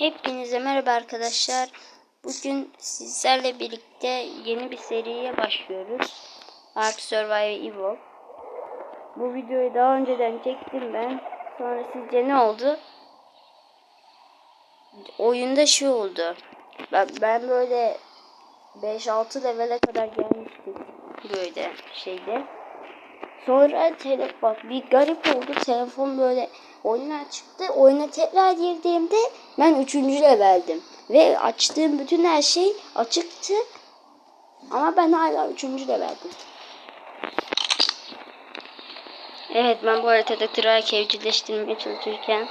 Hepinize merhaba arkadaşlar. Bugün sizlerle birlikte yeni bir seriye başlıyoruz. Ark Survival Evo. Bu videoyu daha önceden çektim ben. Sonra sizce ne oldu? Oyunda şey oldu. Ben, ben böyle 5-6 levele kadar gelmiştim. Böyle şeyde. Sonra tele bak bir garip oldu. Telefon böyle oyuna çıktı. Oyuna tekrar girdiğimde ben 3. leveldim. Ve açtığım bütün her şey açıktı. Ama ben hala 3. leveldim. Evet ben bu haritada trak evcilleştirmeye çalışırken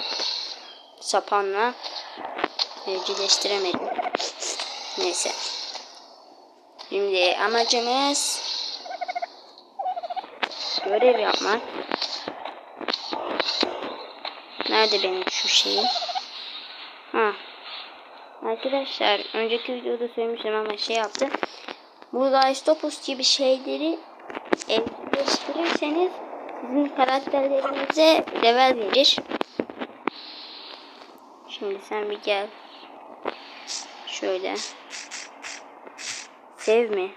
sapanla evcilleştiremedim. Neyse. Şimdi amacımız görev yapmak. Nerede benim şu şeyim? Ha. Arkadaşlar önceki videoda söylemiştim ama şey yaptım. Bu Lystopus gibi şeyleri evcilleştirirseniz sizin karakterlerinize level verir. Şimdi sen bir gel. Şöyle. Sev mi?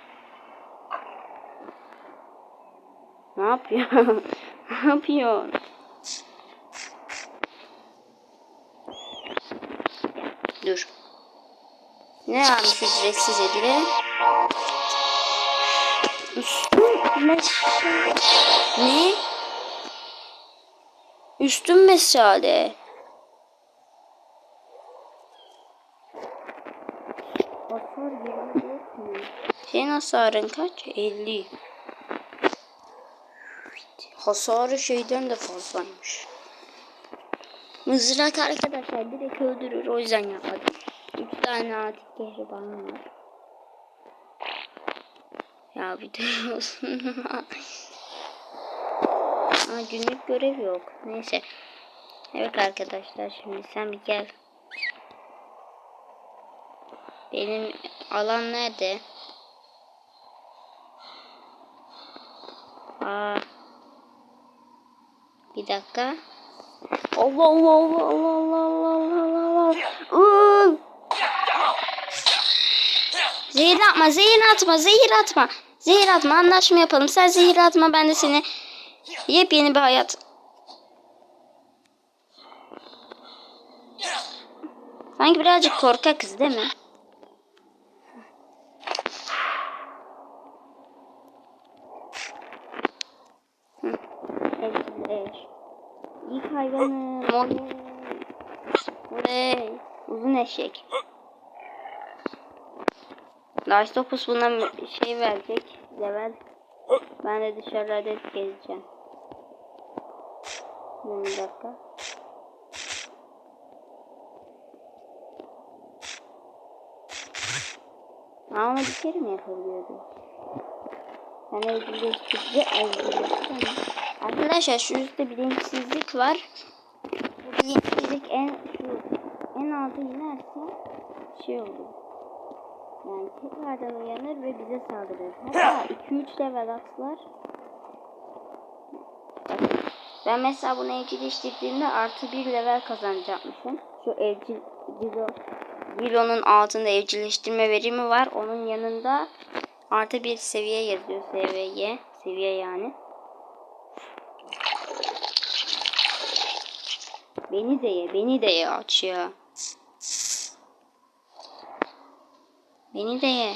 Ne yapıyor? ne yapıyor? Dur. Ne almış ücretsiz edile? Üstün meşale. Ne? Üstün meşale. Hasar 24 mi? Senin hasarın kaç? 50. Hasarı şeyden de fazlaymış. Mızrak arkadaşlar direkt öldürür. O yüzden yapmadım. Üç tane atik kehribanım var. Ya bir de olsun. Aa, günlük görev yok. Neyse. Evet arkadaşlar şimdi sen bir gel. Benim alan nerede? Aa. Bir dakika. Allah Allah Allah Allah Allah Allah Allah. Zehir atma, zehir atma, zehir atma. Zehir atma, anlaşma yapalım. Sen zehir atma, ben de seni yepyeni bir hayat. Sanki birazcık korkak kız değil mi? Hı. Evet, evet. İlk hayvanım. Oley. Uzun eşek. Lastopus buna şey verecek. Level. Ben de dışarıda gezeceğim. Bir dakika. Aa, onu bir kere mi yapabiliyordum? Ben evcilleştirici evcilleştirdim. Arkadaşlar şu üstte bilinçsizlik var. Bu bilinçsizlik en şu en alta inerse şey olur. Yani tekrardan uyanır ve bize saldırır. Hatta 2-3 level atlar. Ben mesela bunu evcilleştirdiğimde artı bir level kazanacakmışım. Şu evcil Gilo, Gilo'nun altında evcilleştirme verimi var. Onun yanında artı bir seviye yazıyor. Seviye. Seviye yani. Beni de ye. Beni de ye aç ya. Beni de ye.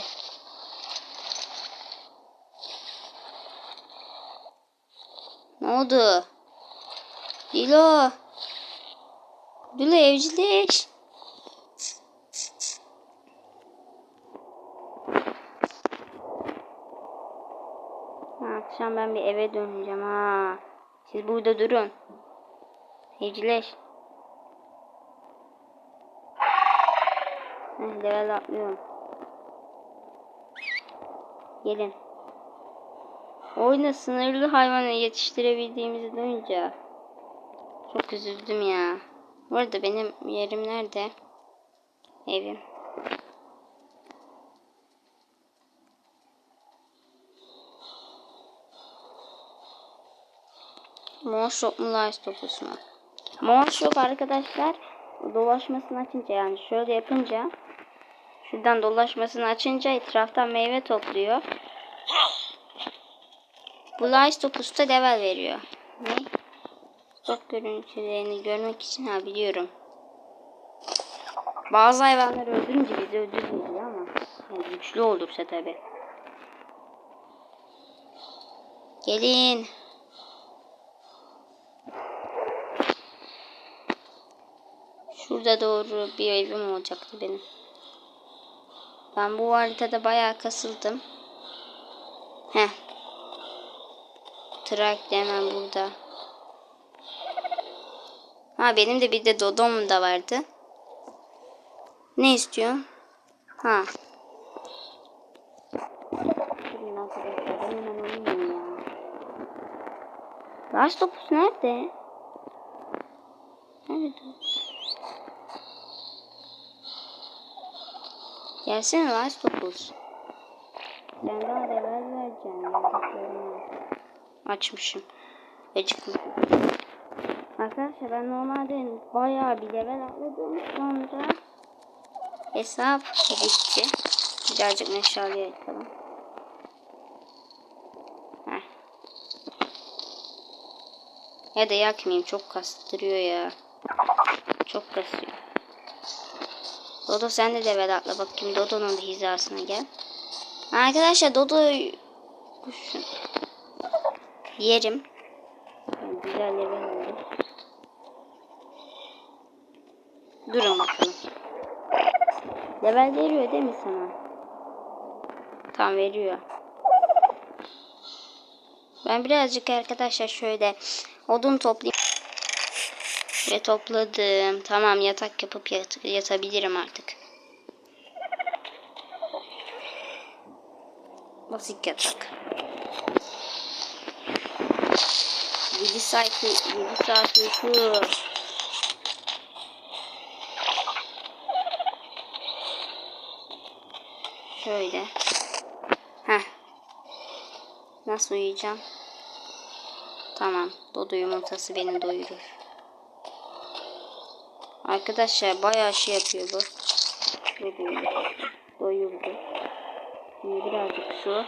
Ne oldu? Dilo. Dilo evcilleş. Akşam ben bir eve döneceğim ha. Siz burada durun. Evcilleş. Level atlıyorum. Gelin. Oyunda sınırlı hayvanı yetiştirebildiğimizi duyunca çok üzüldüm ya. Bu arada benim yerim nerede? Evim. Monshop mu Last mu? Monshop arkadaşlar dolaşmasını açınca yani şöyle yapınca şuradan dolaşmasını açınca etraftan meyve topluyor. Bu Lystopus'ta level veriyor. Ne? Stok görüntülerini görmek için ha biliyorum. Bazı hayvanları öldürünce bizi veriyor ama yani güçlü olursa tabi. Gelin. Şurada doğru bir evim olacaktı benim. Ben bu haritada bayağı kasıldım. Heh. Trak hemen burada. Ha benim de bir de Dodom da vardı. Ne istiyor? Ha. Last topuz nerede? Nerede? Gelsene Last topuz. Sen daha vereceksin. yazdıklarını. Açmışım. Acıkmışım. Arkadaşlar ben normalde bayağı bir level atladım. Sonra hesap gitti. Birazcık meşale yakalım. Heh. Ya da yakmayayım çok kastırıyor ya. Çok kasıyor. Dodo sen de level atla bakayım. Dodo'nun hizasına gel. Arkadaşlar Dodo kuşun yerim. Güzel level oldu. Durun bakalım. Level veriyor değil mi sana? Tamam veriyor. Ben birazcık arkadaşlar şöyle odun toplayayım. Ve topladım. Tamam yatak yapıp yat yatabilirim artık. Basit yatak. 7 saat 7 saat uyku. Şöyle. Heh. Nasıl uyuyacağım? Tamam. Dodo yumurtası beni doyurur. Arkadaşlar bayağı şey yapıyor bu. Ne diyeyim? Doyurdu. Şimdi birazcık su.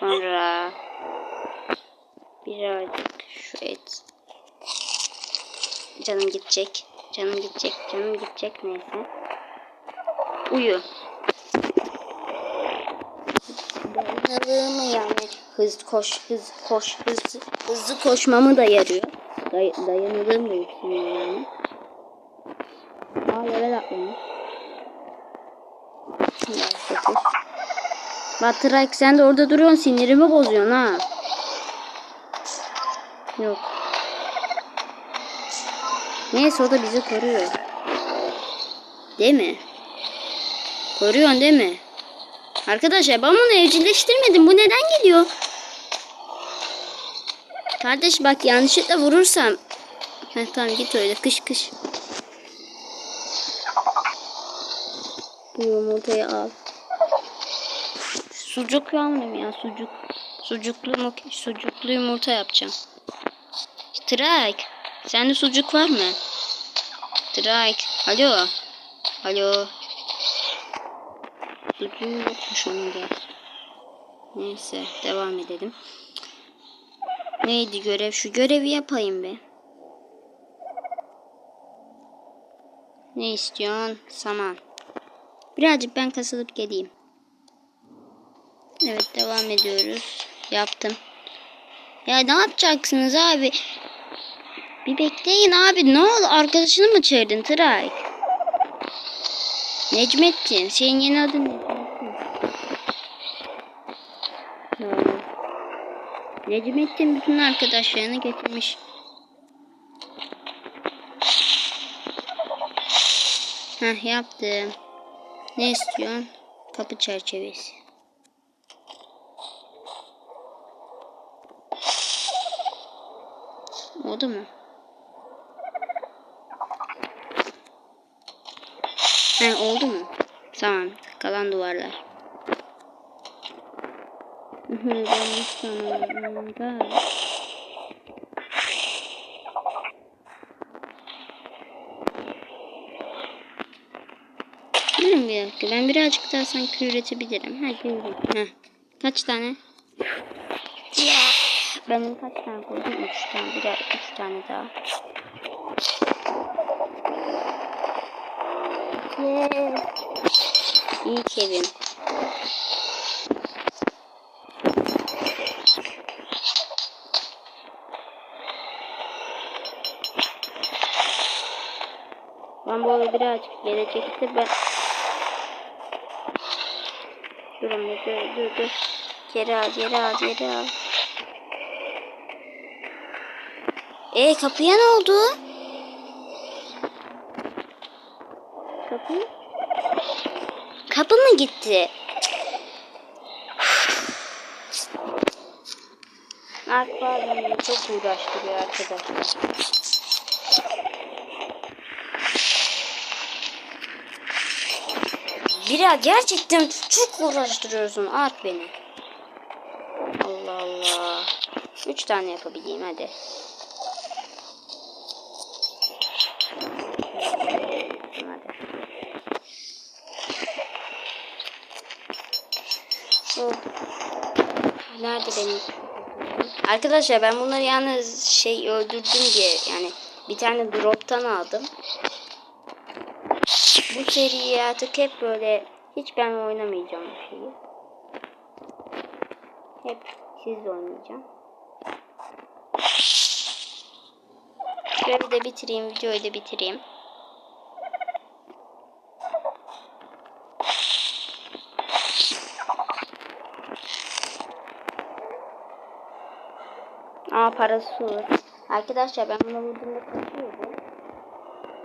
Sonra birazcık şu et. Canım gidecek. Canım gidecek. Canım gidecek neyse. Uyu. Dayanalığımı yani hız koş hız koş hız hızlı koşmamı da yarıyor. Day dayanalığım da yükseliyor yani. Aa level atlamış. Batırak sen de orada duruyorsun sinirimi bozuyorsun ha. Yok. Neyse o da bizi koruyor. Değil mi? Koruyorsun değil mi? Arkadaşlar ben bunu evcilleştirmedim. Bu neden geliyor? Kardeş bak yanlışlıkla vurursam. Heh, tamam git öyle kış kış. Yumurtayı al. Sucuk almayayım ya sucuk. Sucuklu? Sucuklu yumurta yapacağım. Trak. Sende sucuk var mı? Trak. Alo. Alo. Sucuğu yokmuş onun da. Neyse devam edelim. Neydi görev? Şu görevi yapayım be. Ne istiyorsun? Saman. Birazcık ben kasılıp geleyim. Evet devam ediyoruz. Yaptım. Ya ne yapacaksınız abi? Bir bekleyin abi. Ne oldu? Arkadaşını mı çağırdın Tray? Necmettin. Senin yeni adın Necmettin. Doğru. Necmettin bütün arkadaşlarını getirmiş. Heh yaptım. Ne istiyorsun? Kapı çerçevesi. Oldu mu? He oldu mu? Tamam. Kalan duvarlar ben sanırım da. Durun bir dakika. Ben birazcık daha sanki üretebilirim. Ha, güldüm. Ha. Kaç tane? Benim kaç tane koydum? Üç tane. Bir daha, üç tane daha. Yeah. İyi ki evim. Ben bu arada birazcık gelecekti ben Durun dur dur dur Geri al geri al geri al E kapıya ne oldu? Kapı Kapı mı gitti? Akbar beni çok uğraştırıyor arkadaşlar. Biraz gerçekten çok uğraştırıyorsun at beni. Allah Allah. Üç tane yapabileyim hadi. Hadi. Nerede benim? Arkadaşlar ben bunları yalnız şey öldürdüm diye yani bir tane drop'tan aldım. Bu seriyi artık hep böyle hiç ben oynamayacağım bu şeyi. Hep sizle oynayacağım. Şöyle de bitireyim, videoyu da bitireyim. Aa parası olur. Arkadaşlar ben bunu vurduğumda kaçıyordu.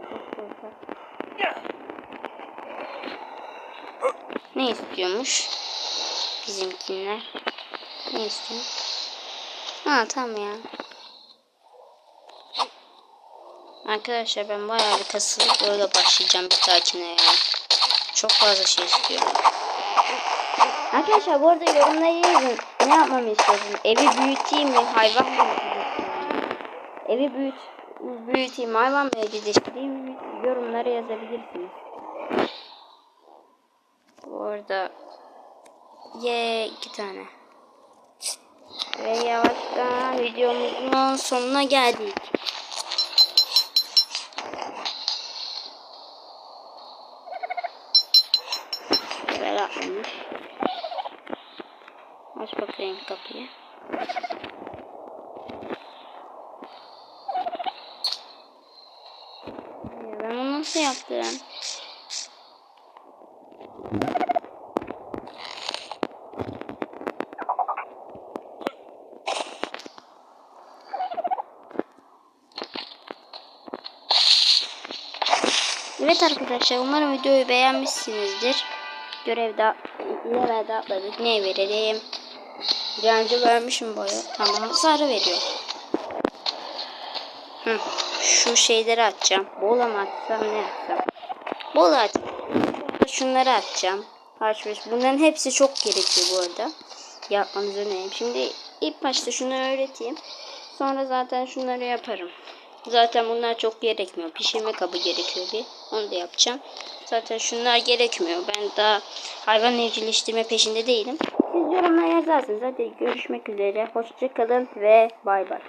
Çok korkak. Ne istiyormuş? Bizimkiler. Ne istiyor? Ha tamam ya. Arkadaşlar ben bayağı bir kasılıp öyle başlayacağım bir dahakine ya. Çok fazla şey istiyorum. Arkadaşlar bu arada yorumlara yazın. Ne yapmamı istiyorsunuz? Evi büyüteyim mi? Hayvan mı? Evi büyüt, büyüteyim, hayvan mı evcilleştireyim? Yorumlara yazabilirsiniz. Bu arada ye iki tane. Ve yavaştan videomuzun sonuna geldik. Böyle atlamış. Aç bakayım kapıyı. Ben bunu nasıl yaptım? Evet arkadaşlar umarım videoyu beğenmişsinizdir. Görevde level'de atladık. Ne verelim? Direnci vermişim boyu. Tamam sarı veriyor. Hı. Şu şeyleri atacağım. Bola mı atsam ne atsam? Bola at. Şunları atacağım. Harçmış. Bunların hepsi çok gerekiyor bu arada. Yapmanızı öneririm. Şimdi ilk başta şunları öğreteyim. Sonra zaten şunları yaparım. Zaten bunlar çok gerekmiyor. Pişirme kabı gerekiyor bir. Onu da yapacağım. Zaten şunlar gerekmiyor. Ben daha hayvan evcilleştirme peşinde değilim. Siz yorumlara yazarsınız. Hadi görüşmek üzere. Hoşçakalın ve bay bay.